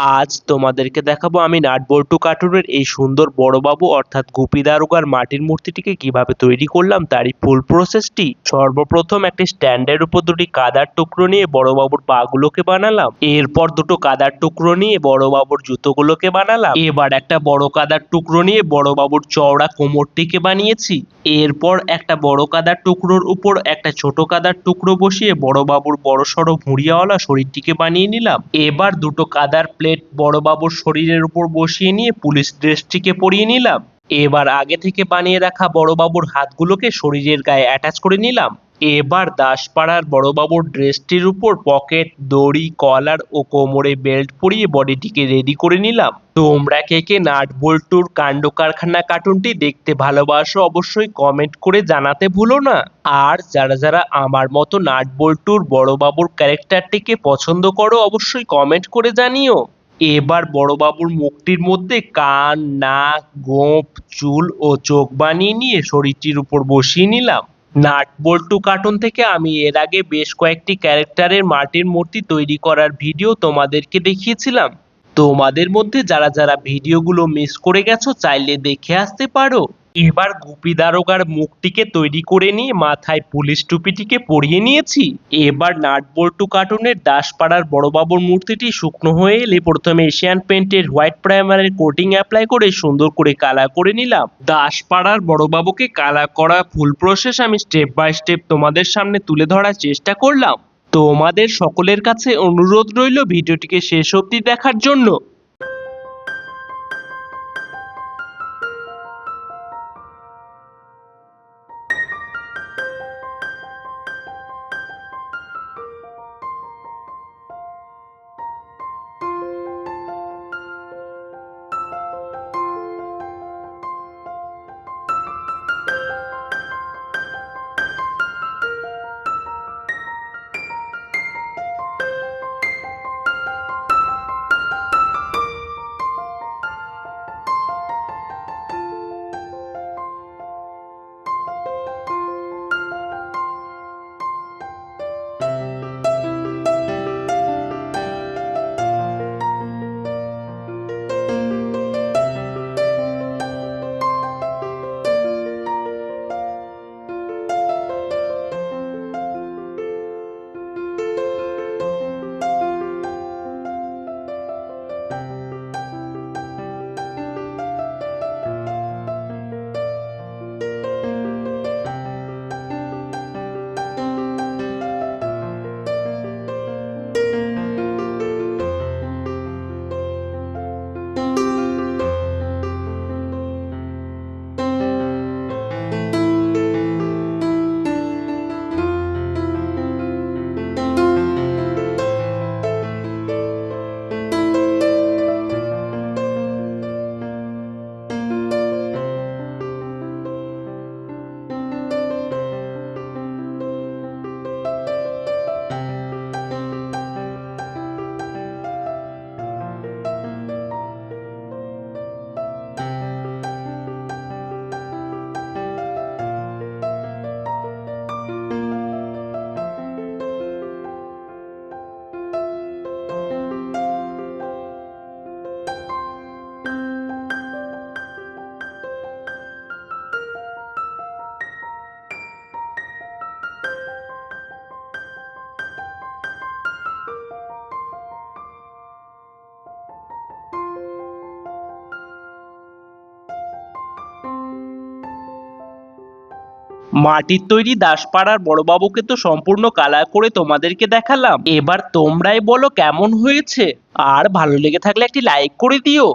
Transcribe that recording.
আজ তোমাদেরকে দেখাবো আমি নাটবল্টু কার্টুনের এই সুন্দর বড়বাবু, অর্থাৎ গুপি দারোগার মাটির মূর্তিটিকে কীভাবে তৈরি করলাম তারই ফুল প্রসেসটি সর্বপ্রথম একটি স্ট্যান্ডের উপর দুটি কাদার টুকরো নিয়ে বড়বাবুর পাগুলোকে বানালাম। এরপর দুটো কাদার টুকরো নিয়ে বড়বাবুর জুতোগুলোকে বানালাম। এবার একটা বড় কাদার টুকরো নিয়ে বড়বাবুর চওড়া কোমরটিকে বানিয়েছি। এরপর একটা বড় কাদার টুকরোর উপর একটা ছোট কাদার টুকরো বসিয়ে বড়বাবুর বড়সড় ভুঁড়িয়াওয়ালা শরীরটিকে বানিয়ে নিলাম। এবার দুটো কাদার প্লেট বড়বাবুর শরীরের উপর বসিয়ে নিয়ে পুলিশ ড্রেসটিকে পরিয়ে নিলাম। এবার আগে থেকে বানিয়ে রাখা বড়বাবুর হাতগুলোকে শরীরের গায়ে অ্যাটাচ করে নিলাম। এবার দাসপাড়ার বড়বাবুর ড্রেসটির উপর পকেট, দড়ি, কলার ও কোমরে বেল্ট পরিয়ে বডিটিকে রেডি করে নিলাম। তোমরা কে কে নাট বল্টুর কাণ্ড কারখানা কার্টুনটি দেখতে ভালোবাসো অবশ্যই কমেন্ট করে জানাতে ভুলো না। আর যারা যারা আমার মতো নাট বল্টুর বড়বাবুর ক্যারেক্টারটিকে পছন্দ করো অবশ্যই কমেন্ট করে জানিও। এবার বড়োবাবুর মুখটির মধ্যে কান, নাক, গোঁফ, চুল ও চোখ বানিয়ে নিয়ে শরীরটির উপর বসিয়ে নিলাম। নাট বল্টু কার্টুন থেকে আমি এর আগে বেশ কয়েকটি ক্যারেক্টারের মাটির মূর্তি তৈরি করার ভিডিও তোমাদেরকে দেখিয়েছিলাম। তোমাদের মধ্যে যারা যারা ভিডিওগুলো মিস করে গেছো, চাইলে দেখে আসতে পারো। এবার গুপি দারোগার মুখটিকে তৈরি করে নিয়ে মাথায় পুলিশ টুপিটিকে পরিয়ে নিয়েছি। এবার নাট বল্টু কার্টুনের দাসপাড়ার বড়বাবুর মূর্তিটি শুকনো হয়ে এলে প্রথমে এশিয়ান পেন্টের হোয়াইট প্রাইমারের কোটিং অ্যাপ্লাই করে সুন্দর করে কালার করে নিলাম। দাসপাড়ার বড়বাবুকে কালার করা ফুল প্রসেস আমি স্টেপ বাই স্টেপ তোমাদের সামনে তুলে ধরার চেষ্টা করলাম। তোমাদের সকলের কাছে অনুরোধ রইল ভিডিওটিকে শেষ অবধি দেখার জন্য। মাটির তৈরি দাসপাড়ার বড়বাবুকে তো সম্পূর্ণ কালার করে তোমাদেরকে দেখালাম। এবার তোমরাই বলো কেমন হয়েছে। আর ভালো লেগে থাকলে একটি লাইক করে দিও।